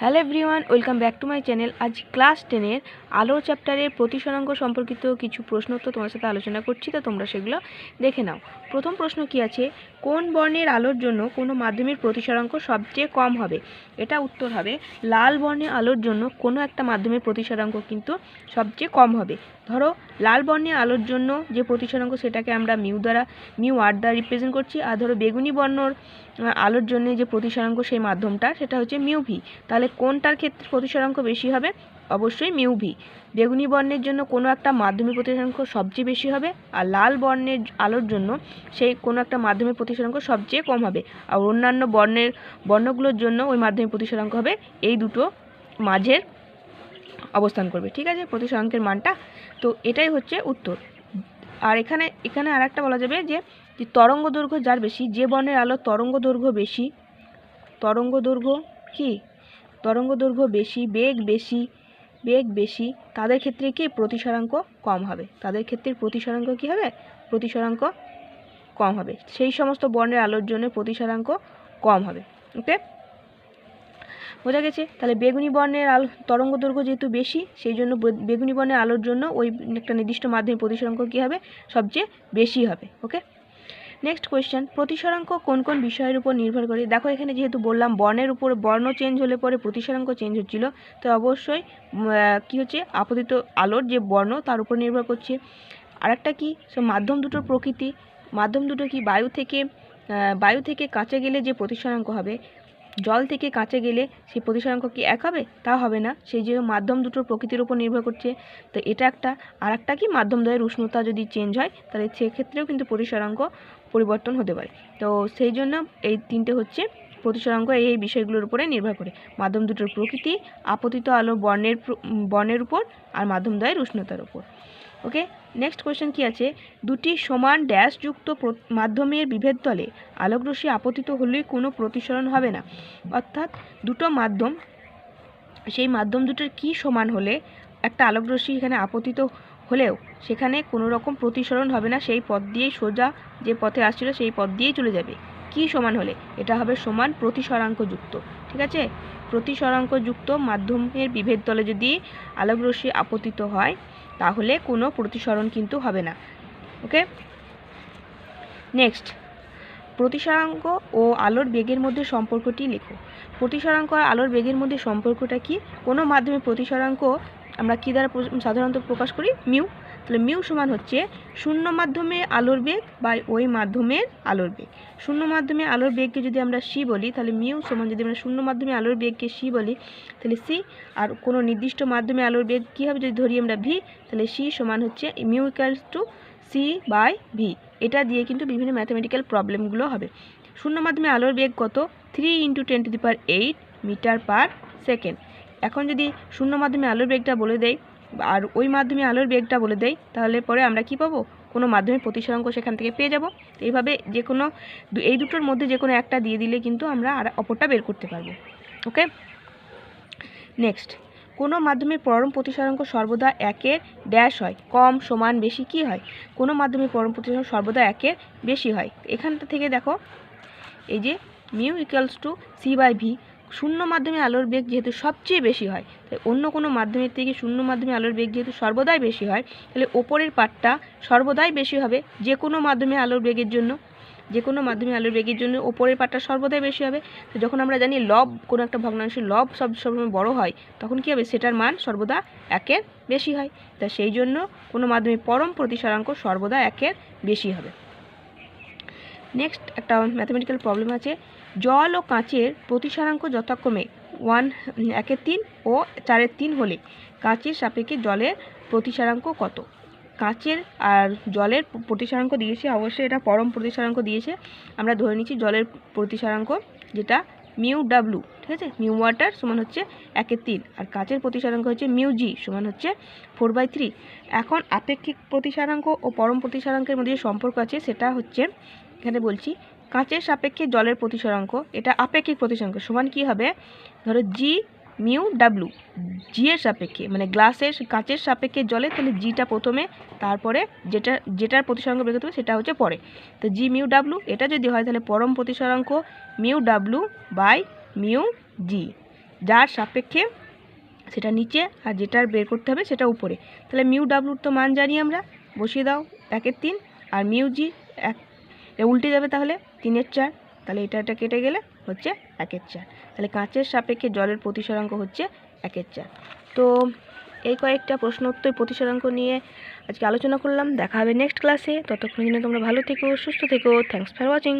Hello everyone, welcome back to my channel. আজ class টেনের আলোর চ্যাপ্টারের প্রতিসরাঙ্গ সম্পর্কিত কিছু প্রশ্ন তো তোমার সাথে আলোচনা করছি, তো তোমরা সেগুলো দেখে নাও। প্রথম প্রশ্ন কি আছে? কোন বর্ণের আলোর জন্য কোনো মাধ্যমের প্রতিসরাঙ্ক সবচেয়ে কম হবে? এটা উত্তর হবে, লাল বর্ণের আলোর জন্য কোনো একটা মাধ্যমের প্রতিসরাঙ্ক কিন্তু সবচেয়ে কম হবে। ধরো, লাল বর্ণের আলোর জন্য যে প্রতিসরাঙ্ক সেটাকে আমরা মিউ দ্বারা, মিউ আর দ্বারা রিপ্রেজেন্ট করছি। আর ধরো, বেগুনি বর্ণর আলোর জন্য যে প্রতিসরাঙ্ক সেই মাধ্যমটা, সেটা হচ্ছে মিউ ভি। তাহলে কোনটার ক্ষেত্রে প্রতিসরাঙ্ক বেশি হবে? অবশ্যই মিউ ভি। বেগুনি বর্ণের জন্য কোনো একটা মাধ্যমিক প্রতিসরাঙ্ক সবচেয়ে বেশি হবে, আর লাল বর্ণের আলোর জন্য সেই কোনো একটা মাধ্যমিক প্রতিসরাঙ্ক সবচেয়ে কম হবে। আর অন্যান্য বর্ণের, বর্ণগুলোর জন্য ওই মাধ্যমিক প্রতিসরাঙ্ক হবে। এই দুটো মাঝের অবস্থান করবে। ঠিক আছে? প্রতিসরাঙ্কের মানটা। তো এটাই হচ্ছে উত্তর। আর এখানে এখানে আর একটা বলা যাবে যে যে তরঙ্গ দৈর্ঘ্য যার বেশি, যে বর্ণের আলো তরঙ্গ দৈর্ঘ্য বেশি, তরঙ্গ দৈর্ঘ্য কি? তরঙ্গ দৈর্ঘ্য বেশি, বেগ বেশি বেগ বেশি, তাদের ক্ষেত্রে কি প্রতিসরাঙ্ক কম হবে? তাদের ক্ষেত্রে প্রতিসরাঙ্ক কি হবে? প্রতিসরাঙ্ক কম হবে। সেই সমস্ত বর্ণের আলোর জন্য প্রতিসরাঙ্ক কম হবে। ওকে বোঝা গেছে? তাহলে বেগুনি বর্ণের আলো তরঙ্গ দৈর্ঘ্য যেহেতু বেশি, সেই জন্য বেগুনি বর্ণের আলোর জন্য ওই একটা নির্দিষ্ট মাধ্যমের প্রতিসরাঙ্ক কী হবে? সবচেয়ে বেশি হবে ওকে নেক্সট কোয়েশ্চেন প্রতিসরাঙ্ক কোন কোন বিষয়ের উপর নির্ভর করে? দেখো, এখানে যেহেতু বললাম বর্ণের উপর বর্ণ চেঞ্জ হলে পরে প্রতিসরাঙ্ক চেঞ্জ হচ্ছিল, তো অবশ্যই কি হচ্ছে? আপতিত আলোর যে বর্ণ, তার উপর নির্ভর করছে। আরেকটা কি? মাধ্যম দুটোর প্রকৃতি, মাধ্যম দুটো কি বায়ু থেকে বায়ু থেকে কাঁচে গেলে যে প্রতিসরাঙ্ক হবে জল থেকে কাঁচে গেলে সেই প্রতিসরাঙ্ক কি এক হবে? তা হবে না। সেই জন্য মাধ্যম দুটোর প্রকৃতির উপর নির্ভর করছে। তো এটা একটা। আর একটা কি? মাধ্যম দ্বয়ের উষ্ণতা যদি চেঞ্জ হয়, তাহলে সেক্ষেত্রেও কিন্তু প্রতিসরাঙ্ক পরিবর্তন হতে পারে। তো সেই জন্য এই তিনটে হচ্ছে প্রতিসরাঙ্ক এই বিষয়গুলোর উপরে নির্ভর করে। মাধ্যম দুটোর প্রকৃতি, আপতিত আলো বর্ণের বর্ণের উপর আর মাধ্যম দ্বয়ের উষ্ণতার উপর। ওকে নেক্সট কোয়েশ্চেন কি আছে? দুটি সমান ড্যাশযুক্ত মাধ্যমের বিভেদ তলে আলোকরশ্মি আপতিত হলেই কোনো প্রতিসরণ হবে না। অর্থাৎ দুটো মাধ্যম, সেই মাধ্যম দুটোর কি সমান হলে একটা আলোকরশ্মি এখানে আপতিত হলেও সেখানে কোনো রকম প্রতিসরণ হবে না, সেই পথ দিয়েই সোজা যে পথে আসছিল সেই পথ দিয়েই চলে যাবে। কি সমান হলে? এটা হবে সমান প্রতিসরাঙ্কযুক্ত ঠিক আছে? প্রতিসরাঙ্কযুক্ত মাধ্যমের বিভেদ তলে যদি আলোকরশ্মি আপতিত হয় তাহলে কোনো প্রতিসরণ কিন্তু হবে না, ওকে? নেক্সট প্রতিসরাঙ্ক ও আলোর বেগের মধ্যে সম্পর্কটি লেখো। প্রতিসরাঙ্ক আর আলোর বেগের মধ্যে সম্পর্কটা কি? কোনো মাধ্যমে প্রতিসরাঙ্ক আমরা কী দ্বারা সাধারণত প্রকাশ করি? মিউ। তাহলে মিউ সমান হচ্ছে শূন্য মাধ্যমে আলোর বেগ বা ওই মাধ্যমের আলোর বেগ। শূন্য মাধ্যমে আলোর বেগকে যদি আমরা সি বলি, তাহলে মিউ সমান যদি আমরা শূন্য মাধ্যমে আলোর বেগকে সি বলি, তাহলে সি আর কোনো নির্দিষ্ট মাধ্যমে আলোর বেগ কী হবে যদি ধরি আমরা ভি, তাহলে সি সমান হচ্ছে mu equals to c by v. এটা দিয়ে কিন্তু বিভিন্ন ম্যাথামেটিক্যাল প্রবলেমগুলো হবে। শূন্য মাধ্যমে আলোর বেগ কত? Three into ten to the power eight metre per second. এখন যদি শূন্য মাধ্যমে আলোর বেগটা বলে দেয় আর ওই মাধ্যমে আলোর বেগটা বলে দেয় তাহলে পরে আমরা কি পাবো? কোনো মাধ্যমে প্রতিসরাঙ্ক সেখান থেকে পেয়ে যাব। এইভাবে যে কোনো এই দুটোর মধ্যে যে কোনো একটা দিয়ে দিলে কিন্তু আমরা আর অপরটা বের করতে পারব। ওকে? নেক্সট। কোনো মাধ্যমে পরম প্রতিসরাঙ্ক সর্বদা একের ড্যাশ হয়, কম, সমান, বেশি কি হয়? কোনো মাধ্যমে পরম প্রতিসরাঙ্ক সর্বদা একের বেশি হয়। এখান থেকে দেখো, এই যে mu equals to c by v শূন্য মাধ্যমে আলোর বেগ যেহেতু সবচেয়ে বেশি হয়, তাই অন্য কোনো মাধ্যমের থেকে শূন্য মাধ্যমে আলোর বেগ যেহেতু সর্বদাই বেশি হয়, তাহলে ওপরের পার্টটা সর্বদাই বেশি হবে যে কোনো মাধ্যমে আলোর বেগের জন্য। যে কোনো মাধ্যমে আলোর বেগের জন্য ওপরের পার্টটা সর্বদাই বেশি হবে। তো যখন আমরা জানি লব কোনো একটা ভগ্নাংশের লব সব সবসময় বড় হয়, তখন কী হবে? সেটার মান সর্বদা একের বেশি হয়। তা সেই জন্য কোনো মাধ্যমে পরম প্রতিসরাঙ্ক সর্বদা একের বেশি হবে। নেক্সট একটা ম্যাথামেটিক্যাল প্রবলেম আছে। জল ও কাঁচের প্রতিসারাঙ্ক যথাক্রমে ওয়ান একের তিন ও চারের তিন হলে কাঁচের সাপেক্ষে জলের প্রতিসারাঙ্ক কত? কাঁচের আর জলের প্রতিসারাঙ্ক দিয়েছে, অবশ্যই এটা পরম প্রতিসরাঙ্ক দিয়েছে। আমরা ধরে নিচ্ছি জলের প্রতিসারাঙ্ক যেটা মিউ ডাব্লু ঠিক আছে? মিউ ওয়াটার সমান হচ্ছে একের তিন, আর কাঁচের প্রতিসরাঙ্ক হচ্ছে মিউ জি সমান হচ্ছে ফোর বাই থ্রি। এখন আপেক্ষিক প্রতিসারাঙ্ক ও পরম প্রতিসারাঙ্কের মধ্যে যে সম্পর্ক আছে, সেটা হচ্ছে এখানে বলছি, কাঁচের সাপেক্ষে জলের প্রতিসরাঙ্ক এটা আপেক্ষিক প্রতিসরাঙ্ক সমান কি হবে? ধরো জি মিউ ডাব্লু জি এর সাপেক্ষে মানে গ্লাসের, কাঁচের সাপেক্ষে জলে, তাহলে জিটা প্রথমে, তারপরে যেটা, যেটার প্রতিসরাঙ্ক বের করতে হবে সেটা হচ্ছে পরে। তো জি মিউ ডাব্লু এটা যদি হয় তাহলে পরম প্রতিসরাঙ্ক mu W by mu G যার সাপেক্ষে সেটা নিচে আর যেটার বের করতে হবে সেটা উপরে। তাহলে মিউ ডাব্লুর তো মান জানি আমরা, বসিয়ে দাও, একের তিন, আর মিউ জি এক উল্টে যাবে তাহলে তিনের চার। তাহলে এটা এটা কেটে গেলে হচ্ছে একের চার। তাহলে কাঁচের সাপেক্ষে জলের প্রতিসরাঙ্ক হচ্ছে একের চার। তো এই কয়েকটা প্রশ্ন উত্তর প্রতিসরাঙ্ক নিয়ে আজকে আলোচনা করলাম। দেখা হবে নেক্সট ক্লাসে ততক্ষণ জন্য তোমরা ভালো থেকো, সুস্থ থেকো। Thanks for watching